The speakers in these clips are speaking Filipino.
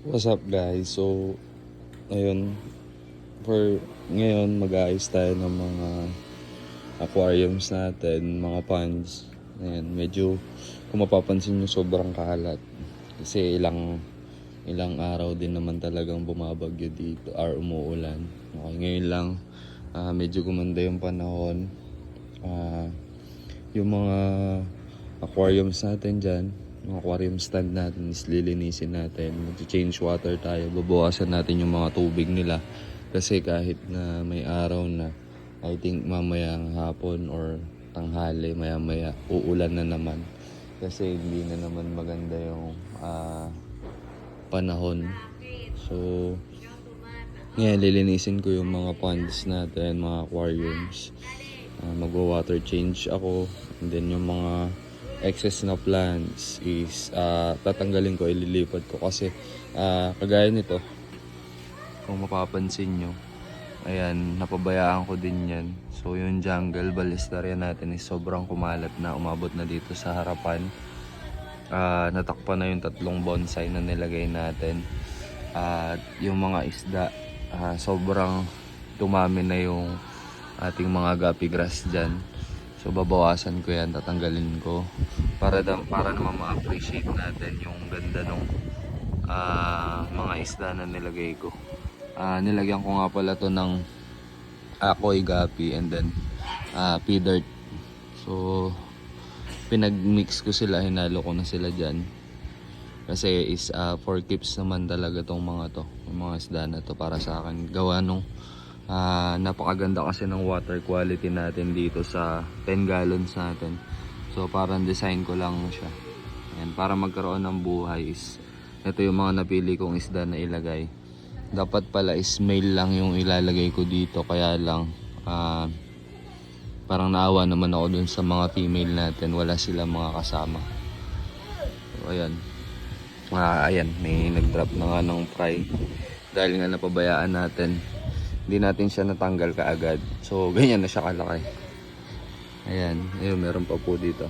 What's up guys? So, ayun, for ngayon mag-aayos tayo ng mga aquariums natin, mga ponds. Ayan, medyo kung mapapansin nyo sobrang kalat. Kasi ilang ilang araw din naman talagang bumabagyo dito or umuulan. Okay, ngayon lang ah, medyo gumanda yung panahon. Ah, yung mga aquariums natin dyan, yung aquarium stand natin is lilinisin natin. Mag-change water tayo. Babawasan natin yung mga tubig nila. Kasi kahit na may araw na, I think mamayang hapon or tanghali, maya-maya, uulan na naman. Kasi hindi na naman maganda yung ah, panahon. So, ngayon lilinisin ko yung mga ponds natin, mga aquariums. Uh, magwa-water change ako. And then yung mga excess na plants is ah, tatanggalin ko, ililipat ko. Kasi ah, kagaya nito, kung mapapansin nyo, ayan, napabayaan ko din yan. So yung jungle balistaria natin is sobrang kumalat na, umabot na dito sa harapan. Ah, natakpan na yung tatlong bonsai na nilagay natin. At yung mga isda, ah, sobrang dumami na yung ating mga gapi grass dyan. So babawasan ko yan, tatanggalin ko para da, para naman ma-appreciate natin yung ganda ng mga isda na nilagay ko. Ah, nilagyan ko nga pala to ng akoy gapi and then ah, pea dirt. So pinag-mix ko sila, hinalo ko na sila dyan. Kasi is ah, for keeps naman talaga tong mga to, yung mga isda na to para sa akin. Gawa nung Ah, napakaganda kasi ng water quality natin dito sa 10 gallons natin. So parang design ko lang siya. Ayan, para magkaroon ng buhay is ito yung mga napili kong isda na ilagay. Dapat pala is male lang yung ilalagay ko dito kaya lang ah, parang naawa naman ako dun sa mga female natin. Wala sila mga kasama. So ayan. Ah, ayan, may nag-drop na nga ng fry. Dahil nga napabayaan natin hindi natin siya natanggal kaagad. So, ganyan na siya kalaki. Ayan, ayun, meron pa po dito.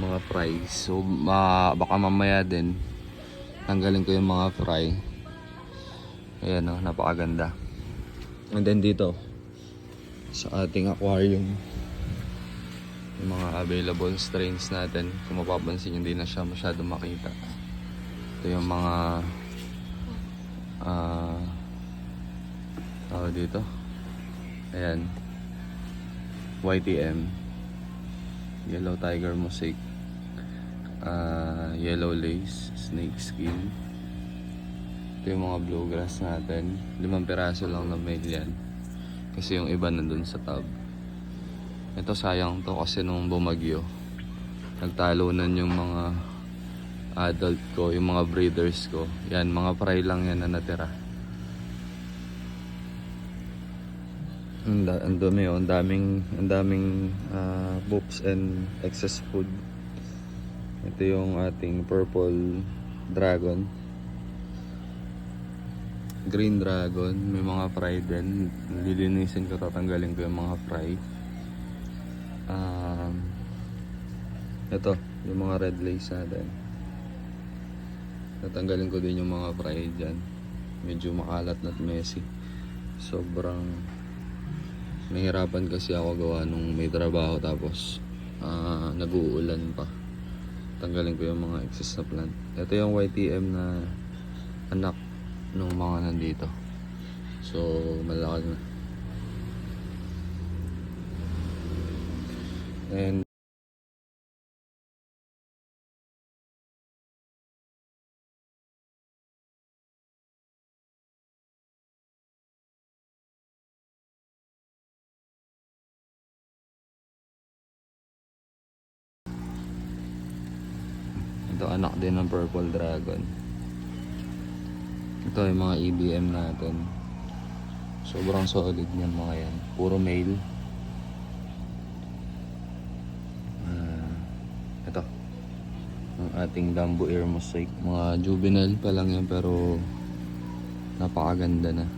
Mga fries. So, ma baka mamaya din, tanggalin ko yung mga fry. Ayan, oh, napakaganda. And then dito, sa ating aquarium, yung mga available strains natin. Kung mapapansin, hindi na siya masyado makita. Ito yung mga ah tao dito. Ayan. YTM. Yellow Tiger Mosaic. ah yellow Lace. Snake Skin. Ito yung mga bluegrass natin. Limang piraso lang na male yan. Kasi yung iba nandun sa tub. Ito sayang to kasi nung bumagyo. Nagtalunan yung mga adult ko, yung mga breeders ko. Yan, mga fry lang yan na natira. Ang, ang oh, ang daming ang daming ah, poops and excess food. Ito yung ating purple dragon. Green dragon, may mga fry din. Lilinisin ko, tatanggalin ko yung mga fry. Um, ito, yung mga red lace natin. Tatanggalin ko din yung mga fry dyan. Medyo makalat at messy. Sobrang Nahirapan kasi ako gawa nung may trabaho tapos ah, nag-uulan pa. Tanggalin ko yung mga excess na plant. Ito yung YTM na anak nung mga nandito. So, malaki na. And Ito anak din ng Purple Dragon. Ito yung mga EBM natin. Sobrang solid yan mga yan. Puro male. Ah, ito. Ang ating Dumbo Ear Mosaic. Mga juvenile pa lang yan pero napakaganda na.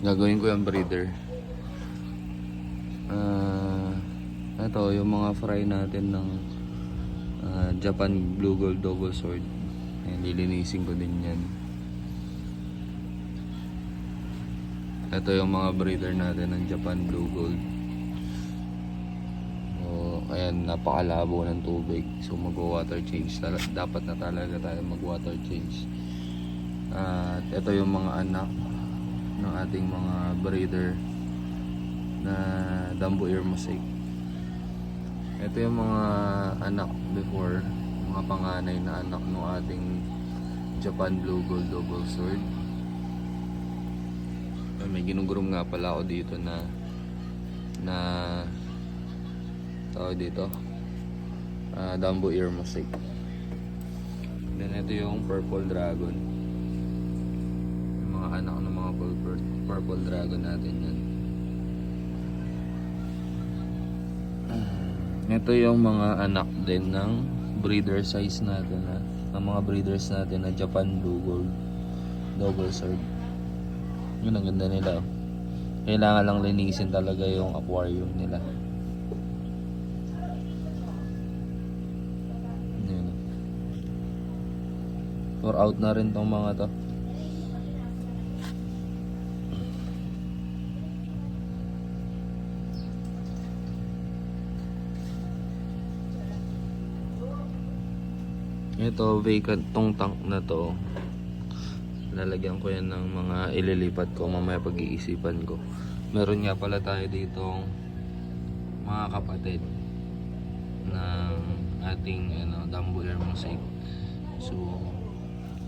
Gagawin ko yung breeder. Ah, ito yung mga fry natin ng ah, Japan Blue Gold Double Sword. Ayan, lilinisin ko din yan. Ito yung mga breeder natin ng Japan Blue Gold. So, ayan, napakalabo ng tubig. So, mag-water change. Tala- dapat na talaga tayo mag-water change. At ito yung mga anak ng ating mga breeder na Dumbo Ear Mosaic. Ito yung mga anak before, mga panganay na anak ng ating Japan Blue Gold Double Sword. Ah, May ginugurom nga pala ako dito na na tawag dito ah Dumbo Ear Mosaic. Then ito yung Purple Dragon. Yung mga anak ng mga purple, purple Dragon natin yan. Ito yung mga anak din ng breeder size natin na ng mga breeders natin na Japan Blue Gold double sword. Yun ang ganda nila. oh. Kailangan lang linisin talaga yung aquarium nila. Yun. For out na rin tong mga to. Ito, vacant tong tank na to. Lalagyan ko yan ng mga ililipat ko mamaya pag-iisipan ko. Meron nga pala tayo dito mga kapatid ng ating ano, Dumbo Air Mosaic. So,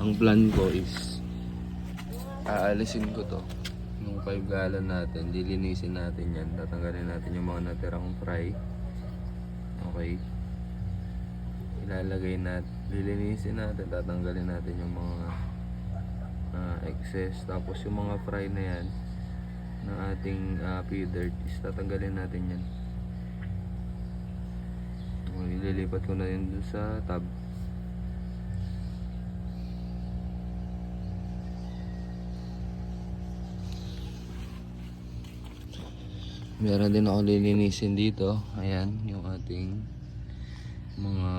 ang plan ko is aalisin ko to. Yung 5 gallon natin, dilinisin natin yan. Tatanggalin natin yung mga natirang fry. Okay ilalagay natin, lilinisin natin, tatanggalin natin yung mga ah, excess. Tapos yung mga fry na yan ng ating uh, feeder is tatanggalin natin yan. So, ililipat ko na yun dun sa tab. Meron din ako lilinisin dito. Ayan, yung ating mga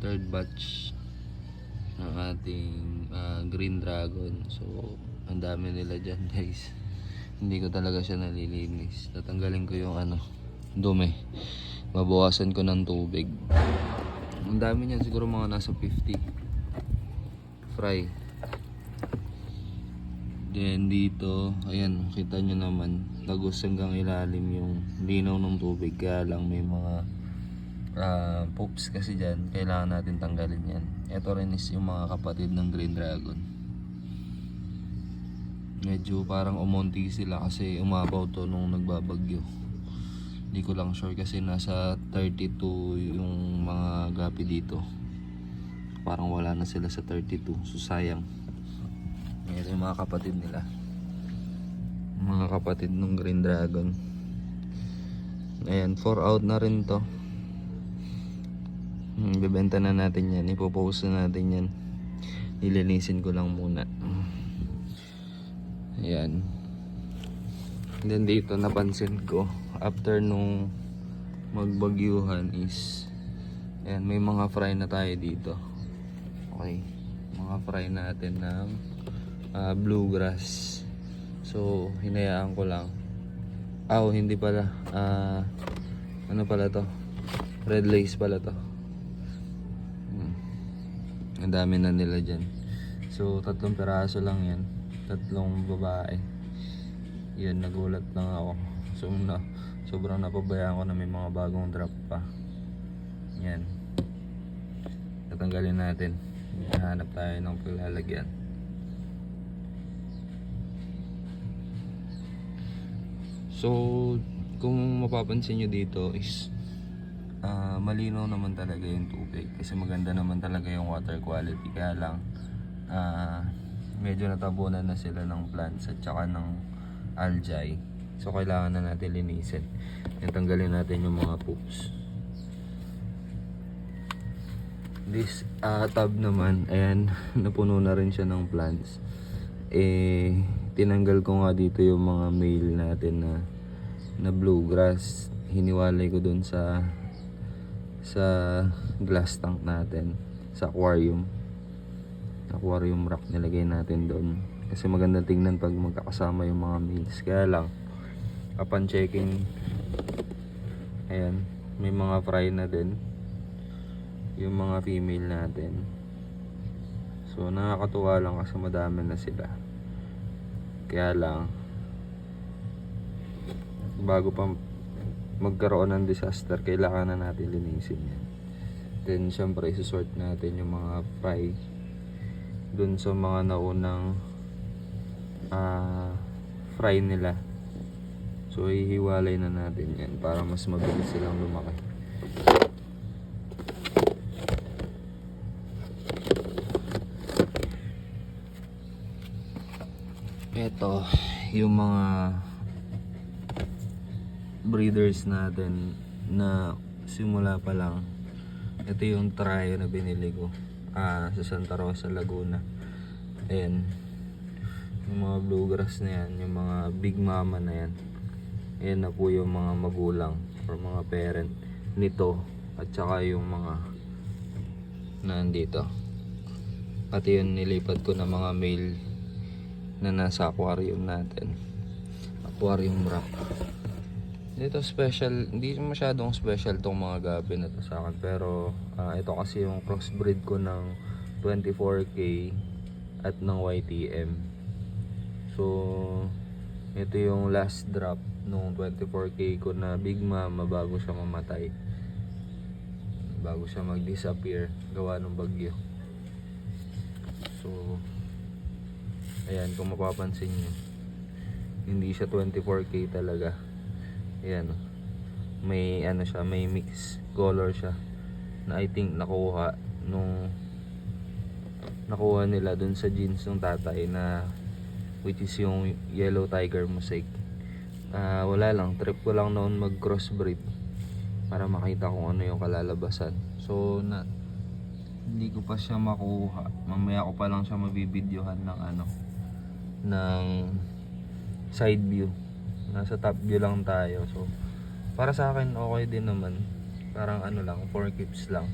third batch ng ating ah, green dragon. So ang dami nila dyan guys. Hindi ko talaga siya nalilinis. Tatanggalin ko yung ano dumi. Babawasan ko ng tubig. Ang dami niyan siguro mga nasa 50 fry. Then dito ayan kita nyo naman. Tagos hanggang ilalim yung linaw ng tubig. Kaya lang may mga ah poops kasi dyan, kailangan natin tanggalin yan. Ito rin is yung mga kapatid ng Green Dragon. Medyo parang umonti sila kasi umabaw to nung nagbabagyo. Hindi ko lang sure kasi nasa 32 yung mga gapi dito. Parang wala na sila sa 32. So sayang. Ito yung mga kapatid nila. Mga kapatid ng Green Dragon. Ayan, 4 out na rin to. Hmm, bibenta na natin yan. Ipopost na natin yan. Ilinisin ko lang muna. Ayan. Then dito napansin ko after nung magbagyuhan is ayan, may mga fry na tayo dito. Okay. Mga fry natin ng ah, bluegrass. So, hinayaan ko lang. Ah, oh, hindi pala. Ah, ano pala to? Red lace pala to. Ang dami na nila dyan. So, tatlong peraso lang yan. Tatlong babae. Yan, nagulat lang ako. So, na, sobrang napabayaan ko na may mga bagong drop pa. Yan. Tatanggalin natin. Hanap tayo ng paglalagyan. So, kung mapapansin nyo dito is ah, malinaw naman talaga yung tubig kasi maganda naman talaga yung water quality. Kaya lang ah, medyo natabunan na sila ng plants at saka ng algae. So kailangan na natin linisin. Yan, tanggalin natin yung mga poops. This ah, tub naman ayan napuno na rin siya ng plants. Eh tinanggal ko nga dito yung mga male natin na na bluegrass. Hiniwalay ko dun sa sa glass tank natin sa aquarium aquarium rack nilagay natin doon. Kasi maganda tingnan pag magkakasama yung mga males. Kaya lang, upon checking, ayan, may mga fry na din. Yung mga female natin. So, nakakatuwa lang kasi madami na sila. Kaya lang, bago pa magkaroon ng disaster, kailangan na natin linisin yan. Then, syempre, isusort natin yung mga fry dun sa mga naunang ah, fry nila. So, ihiwalay na natin yan para mas mabilis silang lumaki. Ito, yung mga breeders natin na simula pa lang. Ito yung try na binili ko ah, sa Santa Rosa, Laguna. Ayan. Yung mga bluegrass na yan, yung mga big mama na yan. Ayan na po yung mga magulang or mga parent nito at saka yung mga nandito. Pati yung nilipat ko na mga male na nasa aquarium natin. Aquarium rock. Dito special, hindi masyadong special tong mga gabi na to sa akin. Pero ah, ito kasi yung crossbreed ko ng 24K at ng YTM. So, ito yung last drop nung 24K ko na Big Mama bago siya mamatay. Bago siya mag-disappear gawa ng bagyo. So, ayan kung mapapansin nyo. Hindi siya 24K talaga. Ayan. oh. May ano siya, may mix color siya na I think nakuha nung nakuha nila dun sa jeans ng tatay na which is yung yellow tiger mosaic. Ah, wala lang, trip ko lang noon mag crossbreed para makita kung ano yung kalalabasan. So na hindi ko pa siya makuha. Mamaya ko pa lang siya mabibidyohan ng ano ng side view. Nasa top view lang tayo. So para sa akin okay din naman. Parang ano lang, 4 keeps lang.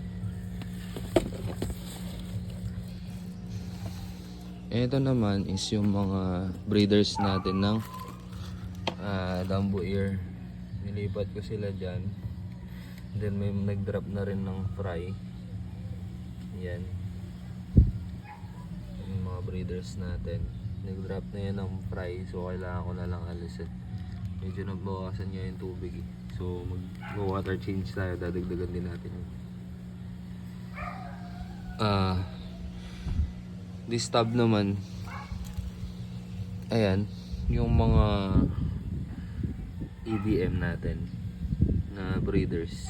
Ito naman is yung mga breeders natin ng ah, Dumbo Ear. Nilipat ko sila dyan. Then may nag-drop na rin ng fry. Yan. Yung mga breeders natin. Nag-drop na yan ng fry. So kailangan ko na lang alisin. Medyo nagbawasan niya yung tubig eh. So mag-water change tayo. Dadagdagan din natin. Ah... This tab naman, ayan, yung mga EBM natin na breeders.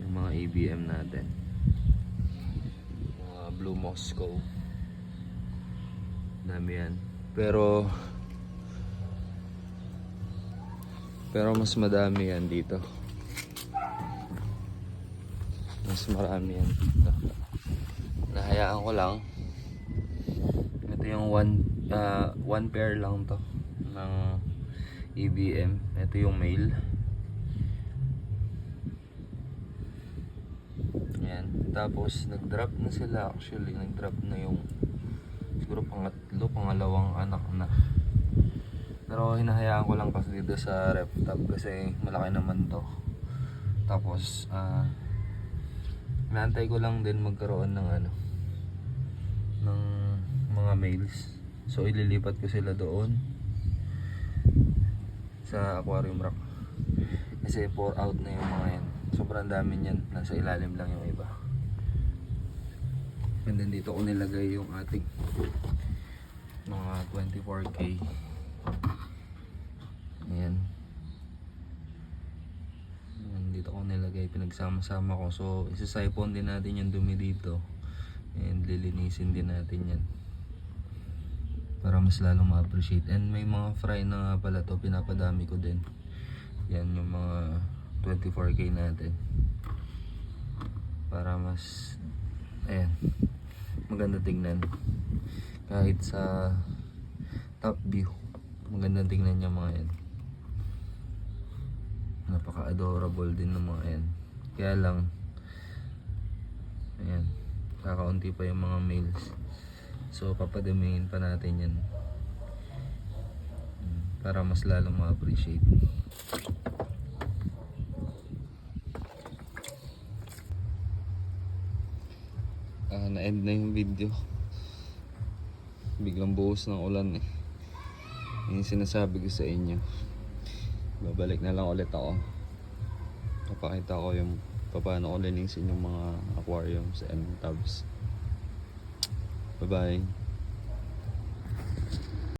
Yung mga EBM natin. Mga Blue Moscow. Dami yan. Pero, pero mas madami yan dito. Mas marami yan dito. Nahayaan ko lang. Ito yung one uh, one pair lang to ng EBM ito yung male. Yan. Tapos nag drop na sila. Actually nag drop na yung siguro pangatlo pangalawang anak na pero hinahayaan ko lang kasi dito sa rep top kasi malaki naman to tapos ah inaantay ko lang din magkaroon ng ano ng mga males. So ililipat ko sila doon sa aquarium rock. Kasi pour out na yung mga yan. Sobrang dami niyan. Nasa ilalim lang yung iba. And then dito ko nilagay yung ating mga 24k. Ayan. Dito ko nilagay pinagsama-sama ko. So isa-siphon din natin yung dumi dito. And lilinisin din natin yan. Para mas lalong ma-appreciate. And may mga fry na nga pala to pinapadami ko din. Yan yung mga 24k natin. Para mas ayan. Maganda tingnan kahit sa top view maganda tingnan yung mga yan napaka adorable din ng mga yan kaya lang ayan Kakaunti pa yung mga males. So papadamihin pa natin yan. Para mas lalong ma-appreciate. Ah, na-end na yung video. Biglang buhos ng ulan eh. Yung sinasabi ko sa inyo. Babalik na lang ulit ako. Papakita ko yung paano ko linisin yung mga aquariums and tubs. Bye-bye.